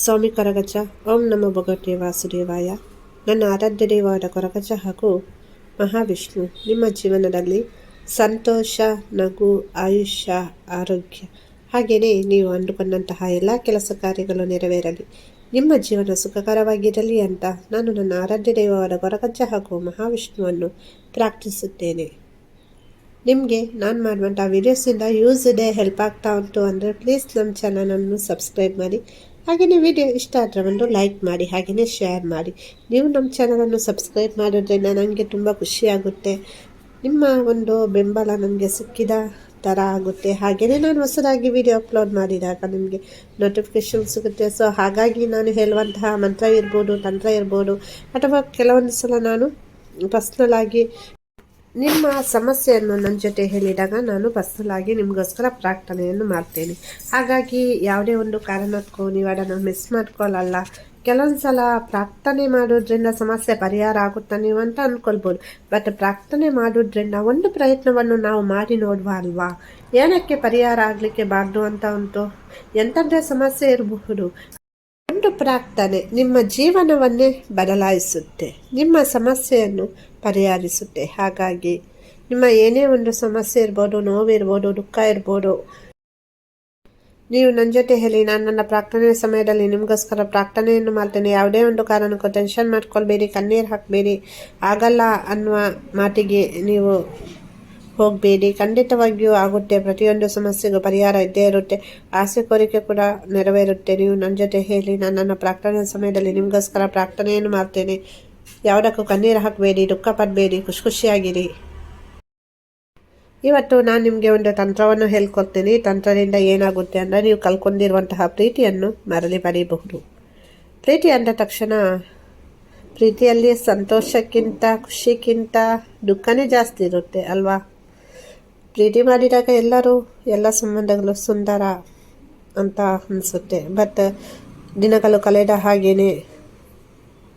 ಸ್ವಾಮಿ ಕೊರಗಜ್ಜ, ಓಂ ನಮ ಭಗವತೆ ವಾಸುದೇವಾಯ. ನನ್ನ ಆರಾಧ್ಯ ದೇವಾದ ಕೊರಗಜ ಹಾಗೂ ಮಹಾವಿಷ್ಣು, ನಿಮ್ಮ ಜೀವನದಲ್ಲಿ ಸಂತೋಷ, ನಗು, ಆಯುಷ್ಯ, ಆರೋಗ್ಯ ಹಾಗೆಯೇ ನೀವು ಅಂದುಕೊಂಡಂತಹ ಎಲ್ಲ ಕೆಲಸ ಕಾರ್ಯಗಳು ನೆರವೇರಲಿ. ನಿಮ್ಮ ಜೀವನ ಸುಖಕರವಾಗಿರಲಿ ಅಂತ ನಾನು ನನ್ನ ಆರಾಧ್ಯ ದೈವವಾದ ಕೊರಗಜ್ಜ ಹಾಗೂ ಮಹಾವಿಷ್ಣುವನ್ನು ಪ್ರಾರ್ಥಿಸುತ್ತೇನೆ. ನಿಮಗೆ ನಾನು ಮಾಡುವಂಥ ವೀಡಿಯೋಸಿಂದ ಯೂಸ್ ಇದೆ ಹೆಲ್ಪ್ ಆಗ್ತಾ ಉಂಟು ಅಂದರೆ ಪ್ಲೀಸ್ ನಮ್ಮ ಚಾನಲನ್ನು ಸಬ್ಸ್ಕ್ರೈಬ್ ಮಾಡಿ. ಹಾಗೆಯೇ ವಿಡಿಯೋ ಇಷ್ಟ ಆದರೆ ಒಂದು ಲೈಕ್ ಮಾಡಿ ಹಾಗೆಯೇ ಶೇರ್ ಮಾಡಿ. ನೀವು ನಮ್ಮ ಚಾನಲನ್ನು ಸಬ್ಸ್ಕ್ರೈಬ್ ಮಾಡೋದ್ರಿಂದ ನನಗೆ ತುಂಬ ಖುಷಿಯಾಗುತ್ತೆ ನಿಮ್ಮ ಒಂದು ಬೆಂಬಲ ನನಗೆ ಸಿಕ್ಕಿದ ಥರ ಆಗುತ್ತೆ. ಹಾಗೆಯೇ ನಾನು ಹೊಸದಾಗಿ ವಿಡಿಯೋ ಅಪ್ಲೋಡ್ ಮಾಡಿದಾಗ ನಿಮಗೆ ನೋಟಿಫಿಕೇಷನ್ ಸಿಗುತ್ತೆ. ಸೊ ಹಾಗಾಗಿ ನಾನು ಹೇಳುವಂತಹ ಮಂತ್ರ ಇರ್ಬೋದು, ತಂತ್ರ ಇರ್ಬೋದು, ಅಥವಾ ಕೆಲವೊಂದು ಸಲ ನಾನು ಪರ್ಸ್ನಲ್ ಆಗಿ ನಿಮ್ಮ ಸಮಸ್ಯೆಯನ್ನು ನನ್ನ ಜೊತೆ ಹೇಳಿದಾಗ ನಾನು ಪರ್ಸನಲಾಗಿ ನಿಮಗೋಸ್ಕರ ಪ್ರಾರ್ಥನೆಯನ್ನು ಮಾಡ್ತೇನೆ. ಹಾಗಾಗಿ ಯಾವುದೇ ಒಂದು ಕಾರಣಕ್ಕೂ ನೀವು ಅದನ್ನು ಮಿಸ್ ಮಾಡ್ಕೊಳ್ಳಲ್ಲ ಕೆಲವೊಂದು ಸಲ ಪ್ರಾರ್ಥನೆ ಮಾಡೋದ್ರಿಂದ ಸಮಸ್ಯೆ ಪರಿಹಾರ ಆಗುತ್ತಾ ನೀವು ಅಂತ ಅಂದ್ಕೊಳ್ಬೋದು ಬಟ್ ಪ್ರಾರ್ಥನೆ ಮಾಡೋದ್ರಿಂದ ಒಂದು ಪ್ರಯತ್ನವನ್ನು ನಾವು ಮಾಡಿ ನೋಡುವ ಅಲ್ವಾ? ಏನಕ್ಕೆ ಪರಿಹಾರ ಆಗಲಿಕ್ಕೆ ಬಾರ್ದು ಅಂತ ಉಂಟು? ಎಂಥದ್ದೇ ಸಮಸ್ಯೆ ಇರಬಹುದು. ಒಂದು ಪ್ರಾರ್ಥನೆ ನಿಮ್ಮ ಜೀವನವನ್ನೇ ಬದಲಾಯಿಸುತ್ತೆ, ನಿಮ್ಮ ಸಮಸ್ಯೆಯನ್ನು ಪರಿಹರಿಸುತ್ತೆ. ಹಾಗಾಗಿ ನಿಮ್ಮ ಏನೇ ಒಂದು ಸಮಸ್ಯೆ ಇರ್ಬೋದು, ನೋವಿರ್ಬೋದು, ದುಃಖ ಇರ್ಬೋದು, ನೀವು ನನ್ನ ಜೊತೆ ಹೇಳಿ, ನಾನು ನನ್ನ ಪ್ರಾರ್ಥನೆ ಸಮಯದಲ್ಲಿ ನಿಮಗೋಸ್ಕರ ಪ್ರಾರ್ಥನೆಯನ್ನು ಮಾಡ್ತೇನೆ. ಯಾವುದೇ ಒಂದು ಕಾರಣಕ್ಕೂ ಟೆನ್ಷನ್ ಮಾಡ್ಕೊಳ್ಬೇಡಿ, ಕಣ್ಣೀರು ಹಾಕಬೇಡಿ. ಆಗಲ್ಲ ಅನ್ನುವ ಮಾತಿಗೆ ನೀವು ಹೋಗಬೇಡಿ. ಖಂಡಿತವಾಗಿಯೂ ಆಗುತ್ತೆ. ಪ್ರತಿಯೊಂದು ಸಮಸ್ಯೆಗೂ ಪರಿಹಾರ ಇದ್ದೇ ಇರುತ್ತೆ. ಆಸೆ, ಕೋರಿಕೆ ಕೂಡ ನೆರವೇರುತ್ತೆ. ನೀವು ನನ್ನ ಜೊತೆ ಹೇಳಿ, ನಾನು ನನ್ನ ಪ್ರಾರ್ಥನೆ ಸಮಯದಲ್ಲಿ ನಿಮಗೋಸ್ಕರ ಪ್ರಾರ್ಥನೆಯನ್ನು ಮಾಡ್ತೇನೆ. ಯಾವುದಕ್ಕೂ ಕಣ್ಣೀರು ಹಾಕಬೇಡಿ, ದುಃಖ ಪಡಬೇಡಿ ಖುಷಿ ಖುಷಿಯಾಗಿರಿ ಇವತ್ತು ನಾನು ನಿಮಗೆ ಒಂದು ತಂತ್ರವನ್ನು ಹೇಳ್ಕೊಡ್ತೀನಿ. ತಂತ್ರದಿಂದ ಏನಾಗುತ್ತೆ ಅಂದರೆ ನೀವು ಕಲ್ಕೊಂಡಿರುವಂತಹ ಪ್ರೀತಿಯನ್ನು ಮರಳಿ ಪಡೆಯಬಹುದು ಪ್ರೀತಿ ಅಂದ ತಕ್ಷಣ ಪ್ರೀತಿಯಲ್ಲಿ ಸಂತೋಷಕ್ಕಿಂತ ಖುಷಿಗಿಂತ ದುಃಖನೇ ಜಾಸ್ತಿ ಇರುತ್ತೆ, ಅಲ್ವಾ? ಪ್ರೀತಿ ಮಾಡಿದಾಗ ಎಲ್ಲರೂ ಎಲ್ಲ ಸಂಬಂಧಗಳು ಸುಂದರ ಅಂತ ಅನಿಸುತ್ತೆ. ಬಟ್ ದಿನಗಳು ಕಳೆದ ಹಾಗೇನೆ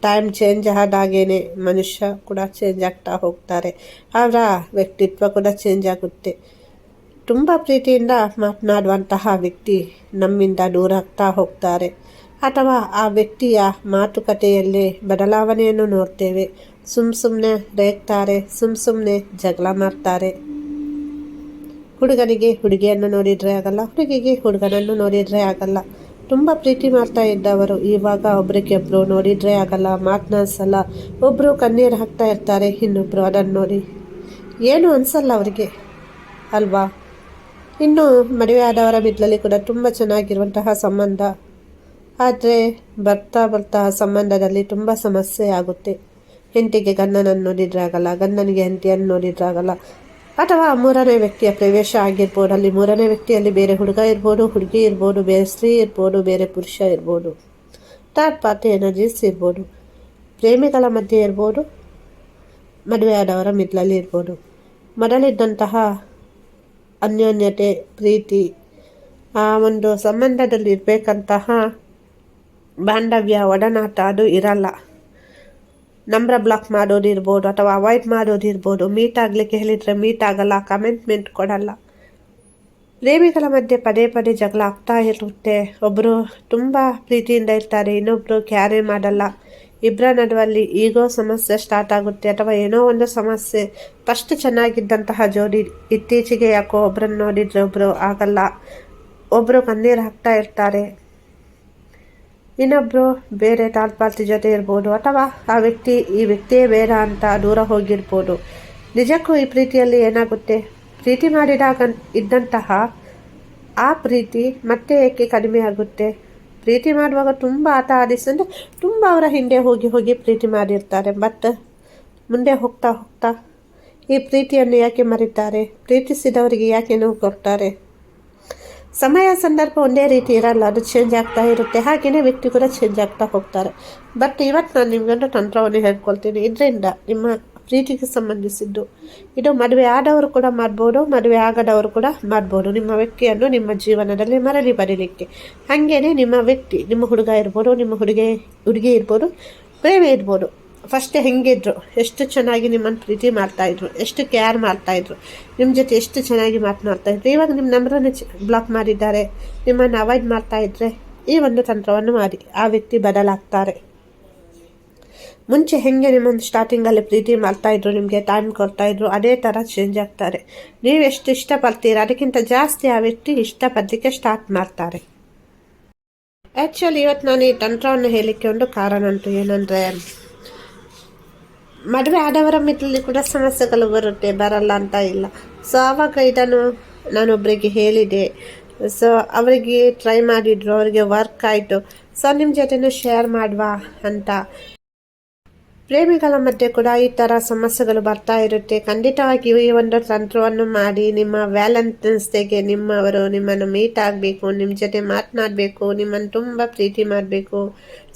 ಟೈಮ್ ಚೇಂಜ್ ಆದಾಗೇನೆ ಮನುಷ್ಯ ಕೂಡ ಚೇಂಜ್ ಆಗ್ತಾ ಹೋಗ್ತಾರೆ. ಅವರ ವ್ಯಕ್ತಿತ್ವ ಕೂಡ ಚೇಂಜ್ ಆಗುತ್ತೆ. ತುಂಬ ಪ್ರೀತಿಯಿಂದ ಮಾತನಾಡುವಂತಹ ವ್ಯಕ್ತಿ ನಮ್ಮಿಂದ ದೂರ ಆಗ್ತಾ ಹೋಗ್ತಾರೆ. ಅಥವಾ ಆ ವ್ಯಕ್ತಿಯ ಮಾತುಕತೆಯಲ್ಲೇ ಬದಲಾವಣೆಯನ್ನು ನೋಡ್ತೇವೆ. ಸುಮ್ಮ ಸುಮ್ಮನೆ ರೇಗ್ತಾರೆ ಸುಮ್ಮ ಸುಮ್ಮನೆ ಜಗಳ ಮಾಡ್ತಾರೆ. ಹುಡುಗನಿಗೆ ಹುಡುಗಿಯನ್ನು ನೋಡಿದರೆ ಆಗಲ್ಲ, ಹುಡುಗಿಗೆ ಹುಡುಗನನ್ನು ನೋಡಿದರೆ ಆಗಲ್ಲ. ತುಂಬ ಪ್ರೀತಿ ಮಾಡ್ತಾ ಇದ್ದವರು. ಇವಾಗ ಒಬ್ರಿಗೊಬ್ರು ನೋಡಿದರೆ ಆಗಲ್ಲ ಮಾತನಾಡ್ಸಲ್ಲ ಒಬ್ಬರು ಕಣ್ಣೀರು ಹಾಕ್ತಾ ಇರ್ತಾರೆ ಇನ್ನೊಬ್ಬರು ಅದನ್ನು ನೋಡಿ. ಏನು ಅನಿಸಲ್ಲ ಅವರಿಗೆ. ಅಲ್ವಾ? ಇನ್ನು ಮದುವೆ ಆದವರ ಬಿದ್ದಲ್ಲಿ ಕೂಡ ತುಂಬ ಚೆನ್ನಾಗಿರುವಂತಹ ಸಂಬಂಧ. ಆದರೆ ಬರ್ತಾ ಬರ್ತಾ ಸಂಬಂಧದಲ್ಲಿ ತುಂಬ ಸಮಸ್ಯೆ ಆಗುತ್ತೆ. ಹೆಂಡತಿಗೆ ಗಂಡನನ್ನು ನೋಡಿದ್ರಾಗಲ್ಲ ಗಂಡನಿಗೆ ಹೆಂಡತಿಯನ್ನು ನೋಡಿದ್ರೆ ಆಗಲ್ಲ. ಅಥವಾ ಮೂರನೇ ವ್ಯಕ್ತಿಯ ಪ್ರವೇಶ ಆಗಿರ್ಬೋದು, ಅಲ್ಲಿ ಮೂರನೇ ವ್ಯಕ್ತಿಯಲ್ಲಿ ಬೇರೆ ಹುಡುಗ ಇರ್ಬೋದು, ಹುಡುಗಿ ಇರ್ಬೋದು, ಬೇರೆ ಸ್ತ್ರೀ ಇರ್ಬೋದು, ಬೇರೆ ಪುರುಷ ಇರ್ಬೋದು. ಥರ್ಡ್ ಪಾರ್ಟಿ ಎನರ್ಜೀಸ್ ಇರ್ಬೋದು. ಪ್ರೇಮಿಗಳ ಮಧ್ಯೆ ಇರ್ಬೋದು ಮದುವೆಯಾದವರ ಮಿದ್ಲಲ್ಲಿ ಇರ್ಬೋದು. ಮೊದಲಿದ್ದಂತಹ ಅನ್ಯೋನ್ಯತೆ, ಪ್ರೀತಿ, ಆ ಒಂದು ಸಂಬಂಧದಲ್ಲಿ ಇರಬೇಕಂತಹ ಬಾಂಧವ್ಯ, ಒಡನಾಟ ಅದು ಇರಲ್ಲ. ನಂಬರ್ ಬ್ಲಾಕ್ ಮಾಡೋದಿರ್ಬೋದು ಅಥವಾ ಅವಾಯ್ಡ್ ಮಾಡೋದಿರ್ಬೋದು ಮೀಟ್ ಆಗಲಿಕ್ಕೆ ಹೇಳಿದರೆ ಮೀಟ್ ಆಗಲ್ಲ ಕಮೆಂಟ್ಮೆಂಟ್ ಕೊಡಲ್ಲ. ಪ್ರೇಮಿಗಳ ಮಧ್ಯೆ ಪದೇ ಪದೇ ಜಗಳ ಆಗ್ತಾ ಇರುತ್ತೆ. ಒಬ್ಬರು ತುಂಬ ಪ್ರೀತಿಯಿಂದ ಇರ್ತಾರೆ ಇನ್ನೊಬ್ಬರು ಕ್ಯಾರಿ ಮಾಡಲ್ಲ. ಇಬ್ಬರ ನಡುವಲ್ಲಿ ಈಗೋ ಸಮಸ್ಯೆ ಸ್ಟಾರ್ಟ್ ಆಗುತ್ತೆ ಅಥವಾ ಏನೋ ಒಂದು ಸಮಸ್ಯೆ. ಫಸ್ಟ್ ಚೆನ್ನಾಗಿದ್ದಂತಹ ಜೋಡಿ ಇತ್ತೀಚೆಗೆ ಯಾಕೋ ಒಬ್ಬರನ್ನು ನೋಡಿದರೆ ಒಬ್ಬರು ಆಗಲ್ಲ. ಒಬ್ಬರು ಕಣ್ಣೀರು ಹಾಕ್ತಾ ಇರ್ತಾರೆ. ಇನ್ನೊಬ್ಬರು ಬೇರೆ ತಾಳ್ಪಾಲ್ತಿ ಜೊತೆ ಇರ್ಬೋದು ಅಥವಾ ಆ ವ್ಯಕ್ತಿ ಈ ವ್ಯಕ್ತಿಯೇ ಬೇಡ ಅಂತ ದೂರ ಹೋಗಿರ್ಬೋದು. ನಿಜಕ್ಕೂ ಈ ಪ್ರೀತಿಯಲ್ಲಿ ಏನಾಗುತ್ತೆ? ಪ್ರೀತಿ ಮಾಡಿದಾಗ ಇದ್ದಂತಹ ಆ ಪ್ರೀತಿ ಮತ್ತೆ ಏಕೆ ಕಡಿಮೆ ಆಗುತ್ತೆ? ಪ್ರೀತಿ ಮಾಡುವಾಗ ತುಂಬ ಆಟ ಆಡಿಸಂದ್ರೆ ತುಂಬ ಅವರ ಹಿಂದೆ ಹೋಗಿ ಹೋಗಿ ಪ್ರೀತಿ ಮಾಡಿರ್ತಾರೆ. ಬಟ್ ಮುಂದೆ ಹೋಗ್ತಾ ಹೋಗ್ತಾ ಈ ಪ್ರೀತಿಯನ್ನು ಯಾಕೆ ಮರೀತಾರೆ? ಪ್ರೀತಿಸಿದವರಿಗೆ ಯಾಕೆ ನೋವು ಕೊಡ್ತಾರೆ? ಸಮಯ ಸಂದರ್ಭ ಒಂದೇ ರೀತಿ ಇರಲ್ಲ. ಅದು ಚೇಂಜ್ ಆಗ್ತಾ ಇರುತ್ತೆ. ಹಾಗೆಯೇ ವ್ಯಕ್ತಿ ಕೂಡ ಚೇಂಜ್ ಆಗ್ತಾ ಹೋಗ್ತಾರೆ. ಬಟ್ ಇವತ್ತು ನಾನು ನಿಮಗೊಂದು ತಂತ್ರವನ್ನು ಹೇಳ್ಕೊಳ್ತೀನಿ. ಇದರಿಂದ ನಿಮ್ಮ ಪ್ರೀತಿಗೆ ಸಂಬಂಧಿಸಿದ್ದು, ಇದು ಮದುವೆ ಆದವರು ಕೂಡ ಮಾಡ್ಬೋದು, ಮದುವೆ ಆಗದವರು ಕೂಡ ಮಾಡ್ಬೋದು. ನಿಮ್ಮ ವ್ಯಕ್ತಿಯನ್ನು ನಿಮ್ಮ ಜೀವನದಲ್ಲಿ ಮರಳಿ ಬರೀಲಿಕ್ಕೆ. ಹಾಗೇನೆ ನಿಮ್ಮ ವ್ಯಕ್ತಿ, ನಿಮ್ಮ ಹುಡುಗ ಇರ್ಬೋದು, ನಿಮ್ಮ ಹುಡುಗಿ ಹುಡುಗಿ ಇರ್ಬೋದು, ಪ್ರೇಮಿ ಇರ್ಬೋದು. ಫಸ್ಟ್ ಹೆಂಗಿದ್ರು, ಎಷ್ಟು ಚೆನ್ನಾಗಿ ನಿಮ್ಮನ್ನು ಪ್ರೀತಿ ಮಾಡ್ತಾಯಿದ್ರು, ಎಷ್ಟು ಕೇರ್ ಮಾಡ್ತಾಯಿದ್ರು, ನಿಮ್ಮ ಜೊತೆ ಎಷ್ಟು ಚೆನ್ನಾಗಿ ಮಾತನಾಡ್ತಾಯಿದ್ರು. ಇವಾಗ ನಿಮ್ಮ ನಂಬರನ್ನು ಬ್ಲಾಕ್ ಮಾಡಿದ್ದಾರೆ, ನಿಮ್ಮನ್ನು ಅವಾಯ್ಡ್ ಮಾಡ್ತಾಯಿದ್ರೆ ಈ ಒಂದು ತಂತ್ರವನ್ನು ಮಾಡಿ, ಆ ವ್ಯಕ್ತಿ ಬದಲಾಗ್ತಾರೆ. ಮುಂಚೆ ಹೆಂಗೆ ನಿಮ್ಮನ್ನು ಸ್ಟಾರ್ಟಿಂಗಲ್ಲಿ ಪ್ರೀತಿ ಮಾಡ್ತಾಯಿದ್ರು, ನಿಮಗೆ ಟೈಮ್ ಕೊಡ್ತಾಯಿದ್ರು, ಅದೇ ಥರ ಚೇಂಜ್ ಆಗ್ತಾರೆ. ನೀವು ಎಷ್ಟು ಇಷ್ಟಪಡ್ತೀರ, ಅದಕ್ಕಿಂತ ಜಾಸ್ತಿ ಆ ವ್ಯಕ್ತಿ ಇಷ್ಟಪಡಲಿಕ್ಕೆ ಸ್ಟಾರ್ಟ್ ಮಾಡ್ತಾರೆ. ಆ್ಯಕ್ಚುಲಿ ಇವತ್ತು ನಾನು ಈ ತಂತ್ರವನ್ನು ಹೇಳಲಿಕ್ಕೆ ಒಂದು ಕಾರಣ ಉಂಟು ಏನಂದರೆ ಮದುವೆ ಆದವರ ಮಿತ್ತಲ್ಲಿ ಕೂಡ ಸಮಸ್ಯೆಗಳು ಬರುತ್ತೆ, ಬರಲ್ಲ ಅಂತ ಇಲ್ಲ. ಸೊ ಆವಾಗ ಇದನ್ನು ನಾನೊಬ್ಬರಿಗೆ ಹೇಳಿದೆ. ಸೊ ಅವರಿಗೆ ಟ್ರೈ ಮಾಡಿದ್ರು, ಅವರಿಗೆ ವರ್ಕ್ ಆಯಿತು. ಸೊ ನಿಮ್ಮ ಜೊತೆನೂ ಶೇರ್ ಮಾಡುವ ಅಂತ. ಪ್ರೇಮಿಗಳ ಮಧ್ಯೆ ಕೂಡ ಈ ಥರ ಸಮಸ್ಯೆಗಳು ಬರ್ತಾ ಇರುತ್ತೆ. ಖಂಡಿತವಾಗಿಯೂ ಈ ಒಂದು ತಂತ್ರವನ್ನು ಮಾಡಿ ನಿಮ್ಮ ವ್ಯಾಲೆಂಟೈನ್ಸ್ ಡೇಗೆ ನಿಮ್ಮವರು ನಿಮ್ಮನ್ನು ಮೀಟ್ ಆಗಬೇಕು ನಿಮ್ಮ ಜೊತೆ ಮಾತನಾಡಬೇಕು, ನಿಮ್ಮನ್ನು ತುಂಬ ಪ್ರೀತಿ ಮಾಡಬೇಕು.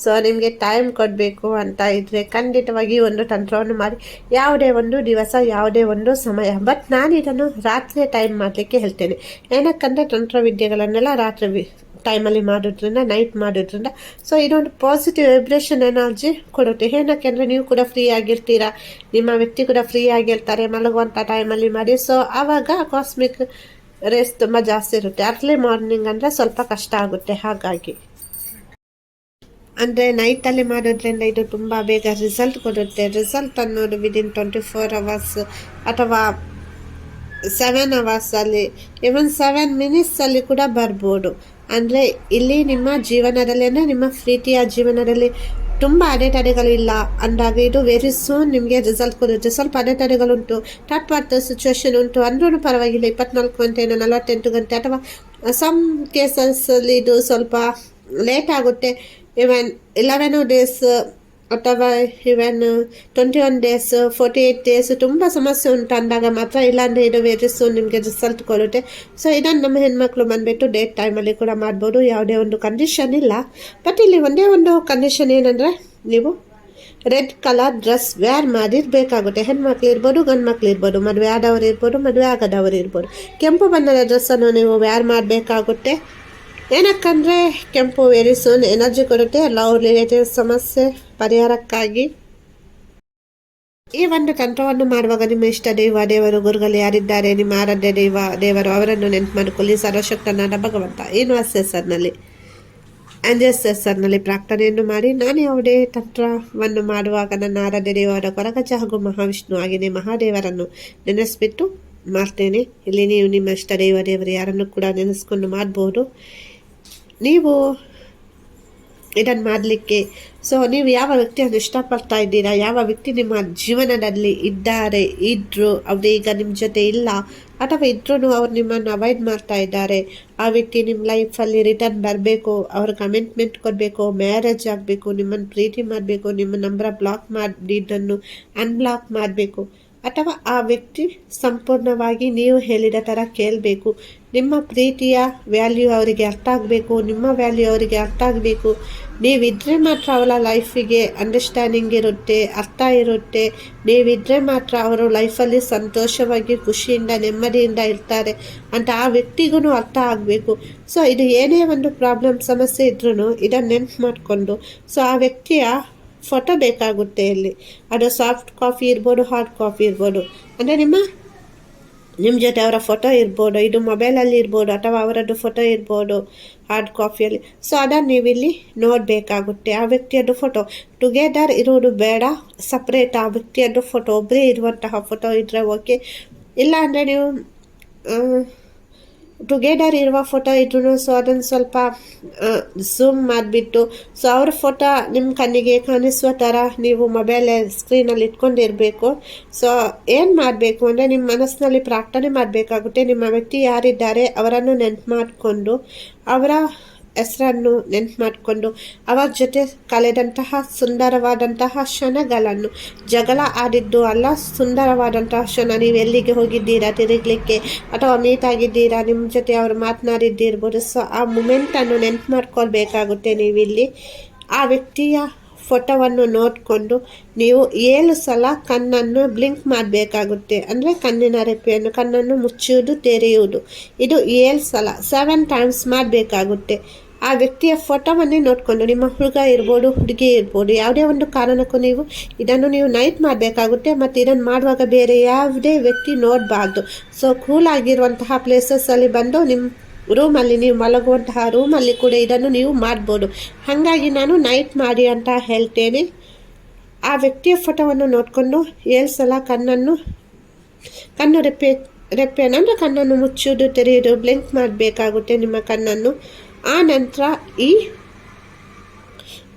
ಸೊ ನಿಮಗೆ ಟೈಮ್ ಕೊಡಬೇಕು ಅಂತ ಇದ್ದರೆ ಖಂಡಿತವಾಗಿ ಒಂದು ತಂತ್ರವನ್ನು ಮಾಡಿ. ಯಾವುದೇ ಒಂದು ದಿವಸ, ಯಾವುದೇ ಒಂದು ಸಮಯ. ಬಟ್ ನಾನು ಇದನ್ನು ರಾತ್ರಿ ಟೈಮ್ ಮಾಡಲಿಕ್ಕೆ ಹೇಳ್ತೇನೆ. ಏನಕ್ಕಂದರೆ ತಂತ್ರವಿದ್ಯೆಗಳನ್ನೆಲ್ಲ ರಾತ್ರಿ ಟೈಮಲ್ಲಿ ಮಾಡೋದ್ರಿಂದ ನೈಟ್ ಮಾಡೋದ್ರಿಂದ. ಸೊ ಇದೊಂದು ಪಾಸಿಟಿವ್ ವೈಬ್ರೇಷನ್ ಎನರ್ಜಿ ಕೊಡುತ್ತೆ. ಏನಕ್ಕೆ ಅಂದರೆ, ನೀವು ಕೂಡ ಫ್ರೀ ಆಗಿರ್ತೀರಾ? ನಿಮ್ಮ ವ್ಯಕ್ತಿ ಕೂಡ ಫ್ರೀ ಆಗಿರ್ತಾರೆ ಮಲಗುವಂಥ ಟೈಮಲ್ಲಿ ಮಾಡಿ. ಸೊ ಆವಾಗ ಕಾಸ್ಮಿಕ್ ರೇಸ್ ತುಂಬ ಜಾಸ್ತಿ ಇರುತ್ತೆ. ಅರ್ಲಿ ಮಾರ್ನಿಂಗ್ ಅಂದರೆ ಸ್ವಲ್ಪ ಕಷ್ಟ ಆಗುತ್ತೆ. ಹಾಗಾಗಿ. ಅಂದರೆ ನೈಟಲ್ಲಿ ಮಾಡೋದ್ರಿಂದ ಇದು ತುಂಬ ಬೇಗ ರಿಸಲ್ಟ್ ಕೊಡುತ್ತೆ. ರಿಸಲ್ಟ್ ಅನ್ನೋದು ವಿದಿನ್ ಟ್ವೆಂಟಿ ಫೋರ್ ಅವರ್ಸ್ ಅಥವಾ ಸೆವೆನ್ ಅವರ್ಸಲ್ಲಿ ಇವನ್ ಸೆವೆನ್ ಮಿನಿಟ್ಸಲ್ಲಿ ಕೂಡ ಬರ್ಬೋದು. ಅಂದರೆ ಇಲ್ಲಿ ನಿಮ್ಮ ಜೀವನದಲ್ಲಿ ಅಂದರೆ ನಿಮ್ಮ ಪ್ರೀತಿಯ ಜೀವನದಲ್ಲಿ ತುಂಬ ಅಡೆತಡೆಗಳಿಲ್ಲ ಅಂದಾಗ ಇದು ವೆರಿ ಸೂನ್ ನಿಮಗೆ ರಿಸಲ್ಟ್ ಕೊಡುತ್ತೆ. ಸ್ವಲ್ಪ ಅಡೆತಡೆಗಳುಂಟು ಟಟ್ ಪಾರ್ಟ್ ಸಿಚುವೇಶನ್ ಉಂಟು. ಅಂದ್ರೂ ಪರವಾಗಿಲ್ಲ. ಇಪ್ಪತ್ನಾಲ್ಕು ಗಂಟೆಯಿಂದ ನಲವತ್ತೆಂಟು ಗಂಟೆ ಅಥವಾ ಸಮ್ ಕೇಸಸ್ಸಲ್ಲಿ ಇದು ಸ್ವಲ್ಪ ಲೇಟ್ ಆಗುತ್ತೆ. ಇವನ್ ಇಲೆವೆನು ಡೇಸ್ ಅಥವಾ even twenty one days forty eight days ತುಂಬ ಸಮಸ್ಯೆ ಉಂಟು ಅಂದಾಗ ಮಾತ್ರ ಇಲ್ಲಾಂದರೆ ಇದು ವೇರಿಸು ನಿಮಗೆ ರಿಸಲ್ಟ್ ಕೊಡುತ್ತೆ. ಸೊ ಇದನ್ನು ನಮ್ಮ ಹೆಣ್ಮಕ್ಳು ಬಂದುಬಿಟ್ಟು ಡೇಟ್ ಟೈಮಲ್ಲಿ ಕೂಡ ಮಾಡ್ಬೋದು. ಯಾವುದೇ ಒಂದು ಕಂಡೀಷನ್ ಇಲ್ಲ. ಬಟ್ ಇಲ್ಲಿ ಒಂದೇ ಒಂದು ಕಂಡೀಷನ್ ಏನಂದರೆ ನೀವು ರೆಡ್ ಕಲರ್ ಡ್ರೆಸ್ ವೇರ್ ಮಾಡಿರಬೇಕಾಗುತ್ತೆ. ಹೆಣ್ಮಕ್ಳು ಇರ್ಬೋದು ಗಂಡು ಮಕ್ಳು ಇರ್ಬೋದು, ಮದುವೆ ಆದವರು ಇರ್ಬೋದು, ಮದುವೆ ಆಗದವರು ಇರ್ಬೋದು. ಕೆಂಪು ಬಣ್ಣದ ಡ್ರೆಸ್ಸನ್ನು ನೀವು ವೇರ್ ಮಾಡಬೇಕಾಗುತ್ತೆ. ಏನಕ್ಕಂದರೆ ಕೆಂಪು ವೆರಿ ಸೂನ್ ಎನರ್ಜಿ ಕೊಡುತ್ತೆ. ಲವ್ ರಿಲೇಟಿವ್ ಸಮಸ್ಯೆ. ಪರಿಹಾರಕ್ಕಾಗಿ. ಈ ಒಂದು ತಂತ್ರವನ್ನು ಮಾಡುವಾಗ ನಿಮ್ಮ ಇಷ್ಟ ದೈವ, ದೇವರು, ಗುರುಗಳು ಯಾರಿದ್ದಾರೆ, ನಿಮ್ಮ ಆರಾಧ್ಯ ದೈವ, ದೇವರು ಅವರನ್ನು ನೆನಪು ಮಾಡಿಕೊಳ್ಳಿ. ಸರ್ವಶಕ್ತನಾದ ಭಗವಂತ, ಏನು ಹೆಸರಿನಲ್ಲಿ ಆಂಜಸ್ ಹೆಸರಿನಲ್ಲಿ ಪ್ರಾರ್ಥನೆಯನ್ನು ಮಾಡಿ. ನಾನು ಯಾವುದೇ ತಂತ್ರವನ್ನು ಮಾಡುವಾಗ ನನ್ನ ಆರಾಧ್ಯ ದೇವರ ಕೊರಗಜ ಹಾಗೂ ಮಹಾವಿಷ್ಣು ಹಾಗೆಯೇ ಮಹಾದೇವರನ್ನು ನೆನೆಸ್ಬಿಟ್ಟು ಮಾಡ್ತೇನೆ. ಇಲ್ಲಿ ನೀವು ನಿಮ್ಮ ಇಷ್ಟ ದೈವ, ದೇವರು ಯಾರನ್ನು ಕೂಡ ನೆನೆಸ್ಕೊಂಡು ಮಾಡ್ಬೋದು. ನೀವು ಇದನ್ನು ಮಾಡಲಿಕ್ಕೆ ಸೊ ನೀವು ಯಾವ ವ್ಯಕ್ತಿಯನ್ನು ಇಷ್ಟಪಡ್ತಾ ಇದ್ದೀರಾ? ಯಾವ ವ್ಯಕ್ತಿ ನಿಮ್ಮ ಜೀವನದಲ್ಲಿ ಇದ್ದಾರೆ? ಇದ್ದರು ಅವರು ಈಗ ನಿಮ್ಮ ಜೊತೆ ಇಲ್ಲ, ಅಥವಾ ಇದ್ರೂ ಅವ್ರು ನಿಮ್ಮನ್ನು ಅವಾಯ್ಡ್ ಮಾಡ್ತಾ ಇದ್ದಾರೆ. ಆ ವ್ಯಕ್ತಿ ನಿಮ್ಮ ಲೈಫಲ್ಲಿ ರಿಟರ್ನ್ ಬರಬೇಕು, ಅವ್ರ ಕಮಿಟ್ಮೆಂಟ್ ಕೊಡಬೇಕು ಮ್ಯಾರೇಜ್ ಆಗಬೇಕು, ನಿಮ್ಮನ್ನು ಪ್ರೀತಿ ಮಾಡಬೇಕು, ನಿಮ್ಮ ನಂಬರ ಬ್ಲಾಕ್ ಮಾಡಿದ್ದನ್ನು ಅನ್ಬ್ಲಾಕ್ ಮಾಡಬೇಕು. ಅಥವಾ ಆ ವ್ಯಕ್ತಿ ಸಂಪೂರ್ಣವಾಗಿ ನೀವು ಹೇಳಿದ ಥರ ಕೇಳಬೇಕು. ನಿಮ್ಮ ಪ್ರೀತಿಯ ವ್ಯಾಲ್ಯೂ ಅವರಿಗೆ ಅರ್ಥ ಆಗಬೇಕು, ನಿಮ್ಮ ವ್ಯಾಲ್ಯೂ ಅವರಿಗೆ ಅರ್ಥ ಆಗಬೇಕು. ನೀವಿದ್ದರೆ ಮಾತ್ರ ಅವಳ ಲೈಫಿಗೆ ಅಂಡರ್ಸ್ಟ್ಯಾಂಡಿಂಗ್ ಇರುತ್ತೆ, ಅರ್ಥ ಇರುತ್ತೆ. ನೀವಿದ್ದರೆ ಮಾತ್ರ ಅವರು ಲೈಫಲ್ಲಿ ಸಂತೋಷವಾಗಿ, ಖುಷಿಯಿಂದ, ನೆಮ್ಮದಿಯಿಂದ ಇರ್ತಾರೆ ಅಂತ ಆ ವ್ಯಕ್ತಿಗೂ ಅರ್ಥ ಆಗಬೇಕು. ಸೊ ಇದು ಏನೇ ಒಂದು ಪ್ರಾಬ್ಲಮ್ ಸಮಸ್ಯೆ ಇದ್ರೂ ಇದನ್ನು ನೆನ್ಪು ಮಾಡಿಕೊಂಡು ಸೊ ಆ ವ್ಯಕ್ತಿಯ ಫೋಟೋ ಬೇಕಾಗುತ್ತೆ ಇಲ್ಲಿ. ಅದು ಸಾಫ್ಟ್ ಕಾಫಿ ಇರ್ಬೋದು, ಹಾರ್ಡ್ ಕಾಫಿ ಇರ್ಬೋದು. ಅಂದರೆ ನಿಮ್ಮ ನಿಮ್ಮ ಜೊತೆ ಅವರ ಫೋಟೋ ಇರ್ಬೋದು, ಇದು ಮೊಬೈಲಲ್ಲಿ ಇರ್ಬೋದು, ಅಥವಾ ಅವರದ್ದು ಫೋಟೋ ಇರ್ಬೋದು, ಹಾರ್ಡ್ ಕಾಫಿಯಲ್ಲಿ. ಸೊ ಅದನ್ನು ನೀವಿಲ್ಲಿ ನೋಡಬೇಕಾಗುತ್ತೆ. ಆ ವ್ಯಕ್ತಿಯದ್ದು ಫೋಟೋ. ಟುಗೆದರ್ ಇರೋದು ಬೇಡ ಸಪ್ರೇಟ್ ಆ ವ್ಯಕ್ತಿಯದ್ದು ಫೋಟೋ. ಒಬ್ಬರೇ ಇರುವಂತಹ ಫೋಟೋ ಇದ್ದರೆ ಓಕೆ. ಇಲ್ಲ ಅಂದರೆ ನೀವು ಟುಗೆದರ್ ಇರುವ ಫೋಟೋ ಇದ್ರೂ ಸೊ ಅದನ್ನು ಸ್ವಲ್ಪ ಝೂಮ್ ಮಾಡಿಬಿಟ್ಟು ಸೊ ಅವ್ರ ಫೋಟೋ ನಿಮ್ಮ ಕಣ್ಣಿಗೆ ಕಾಣಿಸುವ ಥರ ನೀವು ಮೊಬೈಲ್ ಸ್ಕ್ರೀನಲ್ಲಿ ಇಟ್ಕೊಂಡಿರಬೇಕು. ಸೊ ಏನು ಮಾಡಬೇಕು ಅಂದರೆ ನಿಮ್ಮ ಮನಸ್ಸಿನಲ್ಲಿ ಪ್ರಾರ್ಥನೆ ಮಾಡಬೇಕಾಗುತ್ತೆ. ನಿಮ್ಮ ವ್ಯಕ್ತಿ ಯಾರಿದ್ದಾರೆ ಅವರನ್ನು ನೆನ್ಪು ಮಾಡಿಕೊಂಡು ಅವರ ಹೆಸರನ್ನು ನೆನ್ಪು ಮಾಡಿಕೊಂಡು ಅವರ ಜೊತೆ ಕಳೆದಂತಹ ಸುಂದರವಾದಂತಹ ಕ್ಷಣಗಳನ್ನು ಜಗಳ ಆಡಿದ್ದು ಅಲ್ಲ, ಸುಂದರವಾದಂತಹ ಕ್ಷಣ. ನೀವು ಎಲ್ಲಿಗೆ ಹೋಗಿದ್ದೀರಾ ತಿರುಗಲಿಕ್ಕೆ? ಅಥವಾ ಮೀಟ್ ಆಗಿದ್ದೀರಾ? ನಿಮ್ಮ ಜೊತೆ ಅವರು ಮಾತನಾಡಿದ್ದಿರ್ಬೋದು. ಸೊ ಆ ಮೂಮೆಂಟನ್ನು ನೆನ್ಪು ಮಾಡ್ಕೊಳ್ಬೇಕಾಗುತ್ತೆ ನೀವಿಲ್ಲಿ. ಆ ವ್ಯಕ್ತಿಯ ಫೋಟೋವನ್ನು ನೋಡಿಕೊಂಡು ನೀವು ಏಳು ಸಲ ಕಣ್ಣನ್ನು ಬ್ಲಿಂಕ್ ಮಾಡಬೇಕಾಗುತ್ತೆ. ಅಂದರೆ ಕಣ್ಣಿನ ರೆಪ್ಪೆಯನ್ನು, ಕಣ್ಣನ್ನು ಮುಚ್ಚುವುದು ತೆರೆಯುವುದು. ಇದು ಏಳು ಸಲ ಸೆವೆನ್ ಟೈಮ್ಸ್ ಮಾಡಬೇಕಾಗುತ್ತೆ. ಆ ವ್ಯಕ್ತಿಯ ಫೋಟೋವನ್ನೇ ನೋಡಿಕೊಂಡು ನಿಮ್ಮ ಹುಡುಗ ಇರ್ಬೋದು, ಹುಡುಗಿ ಇರ್ಬೋದು, ಯಾವುದೇ ಒಂದು ಕಾರಣಕ್ಕೂ ನೀವು ಇದನ್ನು ನೀವು ನೈಟ್ ಮಾಡಬೇಕಾಗುತ್ತೆ ಮತ್ತು ಇದನ್ನು ಮಾಡುವಾಗ ಬೇರೆ ಯಾವುದೇ ವ್ಯಕ್ತಿ ನೋಡಬಾರ್ದು. ಸೊ ಕೂಲ್ ಆಗಿರುವಂತಹ ಪ್ಲೇಸಸ್ಸಲ್ಲಿ ಬಂದು ನಿಮ್ಮ ರೂಮಲ್ಲಿ ನೀವು ಮಲಗುವಂತಹ ರೂಮಲ್ಲಿ ಕೂಡ ಇದನ್ನು ನೀವು ಮಾಡ್ಬೋದು. ಹಾಗಾಗಿ ನಾನು ನೈಟ್ ಮಾಡಿ ಅಂತ ಹೇಳ್ತೇನೆ. ಆ ವ್ಯಕ್ತಿಯ ಫೋಟೋವನ್ನು ನೋಡಿಕೊಂಡು ಏಳು ಸಲ ಕಣ್ಣನ್ನು, ಕಣ್ಣು ರೆಪ್ಪೆ ರೆಪ್ಪೆ ಅಂದರೆ ಕಣ್ಣನ್ನು ಮುಚ್ಚುವುದು ತೆರೆಯೋದು ಬ್ಲಿಂಕ್ ಮಾಡಬೇಕಾಗುತ್ತೆ ನಿಮ್ಮ ಕಣ್ಣನ್ನು. ಆ ನಂತರ ಈ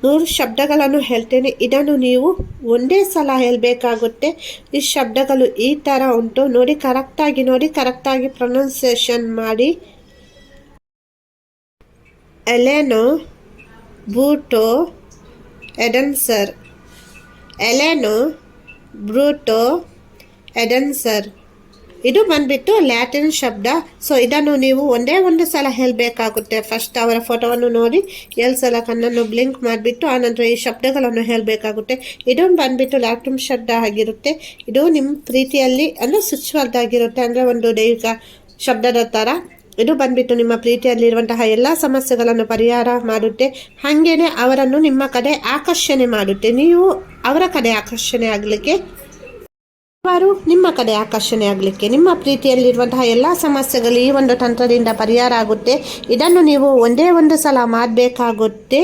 ನೂರು ಶಬ್ದಗಳನ್ನು ಹೇಳ್ತೇನೆ. ಇದನ್ನು ನೀವು ಒಂದೇ ಸಲ ಹೇಳಬೇಕಾಗುತ್ತೆ. ಈ ಶಬ್ದಗಳು ಈ ಥರ ಉಂಟು. ನೋಡಿ, ಕರೆಕ್ಟಾಗಿ ನೋಡಿ, ಕರೆಕ್ಟಾಗಿ ಪ್ರೊನೌನ್ಸಿಯೇಷನ್ ಮಾಡಿ. ಎಲೆನೋ ಬೂಟೋ ಎಡನ್ಸರ್. ಎಲೆನೋ ಬ್ರೂಟೋ ಎಡನ್ಸರ್. ಇದು ಬಂದ್ಬಿಟ್ಟು ಲ್ಯಾಟಿನ್ ಶಬ್ದ. ಸೊ ಇದನ್ನು ನೀವು ಒಂದೇ ಒಂದು ಸಲ ಹೇಳಬೇಕಾಗುತ್ತೆ. ಫಸ್ಟ್ ಅವರ ಫೋಟೋವನ್ನು ನೋಡಿ ಎರಡು ಸಲ ಕಣ್ಣನ್ನು ಬ್ಲಿಂಕ್ ಮಾಡಿಬಿಟ್ಟು, ಆನಂತರ ಈ ಶಬ್ದಗಳನ್ನು ಹೇಳಬೇಕಾಗುತ್ತೆ. ಇದು ಬಂದ್ಬಿಟ್ಟು ಲ್ಯಾಟಿನ್ ಶಬ್ದ ಆಗಿರುತ್ತೆ. ಇದು ನಿಮ್ಮ ಪ್ರೀತಿಯಲ್ಲಿ, ಅಂದರೆ ಸುಚ್ವಾರ್ದಾಗಿರುತ್ತೆ ಅಂದರೆ ಒಂದು ದೈವಿಕ ಶಬ್ದದ ಥರ ಇದು ಬಂದ್ಬಿಟ್ಟು ನಿಮ್ಮ ಪ್ರೀತಿಯಲ್ಲಿರುವಂತಹ ಎಲ್ಲ ಸಮಸ್ಯೆಗಳನ್ನು ಪರಿಹಾರ ಮಾಡುತ್ತೆ. ಹಾಗೇನೆ ಅವರನ್ನು ನಿಮ್ಮ ಕಡೆ ಆಕರ್ಷಣೆ ಮಾಡುತ್ತೆ. ನೀವು ಅವರ ಕಡೆ ಆಕರ್ಷಣೆ ಆಗಲಿಕ್ಕೆ ಅವರು ನಿಮ್ಮ ಕಡೆ ಆಕರ್ಷಣೆ ಆಗಲಿಕ್ಕೆ, ನಿಮ್ಮ ಪ್ರೀತಿಯಲ್ಲಿರುವಂತಹ ಎಲ್ಲ ಸಮಸ್ಯೆಗಳು ಈ ಒಂದು ತಂತ್ರದಿಂದ ಪರಿಹಾರ ಆಗುತ್ತೆ. ಇದನ್ನು ನೀವು ಒಂದೇ ಒಂದು ಸಲ ಮಾಡಬೇಕಾಗುತ್ತೆ.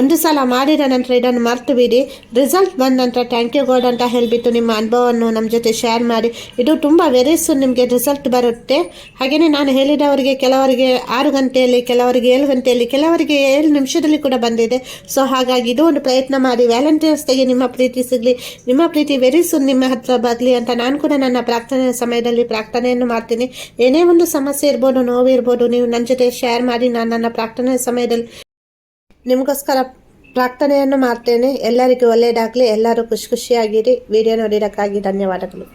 ಒಂದು ಸಲ ಮಾಡಿದ ನಂತರ ಇದನ್ನು ಮರ್ತು ಬಿಡಿ ರಿಸಲ್ಟ್ ಬಂದ ನಂತರ ಥ್ಯಾಂಕ್ ಯು ಗಾಡ್ ಅಂತ ಹೇಳಿಬಿಟ್ಟು ನಿಮ್ಮ ಅನುಭವವನ್ನು ನಮ್ಮ ಜೊತೆ ಶೇರ್ ಮಾಡಿ. ಇದು ತುಂಬ ವೆರಿ ಸೂನ್ ನಿಮಗೆ ರಿಸಲ್ಟ್ ಬರುತ್ತೆ. ಹಾಗೆಯೇ ನಾನು ಹೇಳಿದವರಿಗೆ ಕೆಲವರಿಗೆ ಆರು ಗಂಟೆಯಲ್ಲಿ, ಕೆಲವರಿಗೆ ಏಳು ಗಂಟೆಯಲ್ಲಿ, ಕೆಲವರಿಗೆ ಏಳು ನಿಮಿಷದಲ್ಲಿ ಕೂಡ ಬಂದಿದೆ. ಸೊ ಹಾಗಾಗಿ ಇದು ಒಂದು ಪ್ರಯತ್ನ ಮಾಡಿ. ವ್ಯಾಲೆಂಟೈನ್ಸ್ ಡೇಗೆ ನಿಮ್ಮ ಪ್ರೀತಿ ಸಿಗಲಿ. ನಿಮ್ಮ ಪ್ರೀತಿ ವೆರಿ ಸೂನ್ ನಿಮ್ಮ ಹತ್ರ ಬರಲಿ ಅಂತ ನಾನು ಕೂಡ ನನ್ನ ಪ್ರಾರ್ಥನೆ ಸಮಯದಲ್ಲಿ ಪ್ರಾರ್ಥನೆಯನ್ನು ಮಾಡ್ತೀನಿ. ಏನೇ ಒಂದು ಸಮಸ್ಯೆ ಇರ್ಬೋದು ನೋವು ಇರ್ಬೋದು ನೀವು ನನ್ನ ಜೊತೆ ಶೇರ್ ಮಾಡಿ ನಾನು ನನ್ನ ಪ್ರಾರ್ಥನೆ ಸಮಯದಲ್ಲಿ ನಿಮಗೋಸ್ಕರ ಪ್ರಾರ್ಥನೆಯನ್ನು ಮಾಡ್ತೇನೆ. ಎಲ್ಲರಿಗೂ ಒಳ್ಳೆಯದಾಗಲಿ ಎಲ್ಲರೂ ಖುಷಿ ಖುಷಿಯಾಗಿರಿ. ವಿಡಿಯೋ ನೋಡಿರೋಕ್ಕಾಗಿ ಧನ್ಯವಾದಗಳು.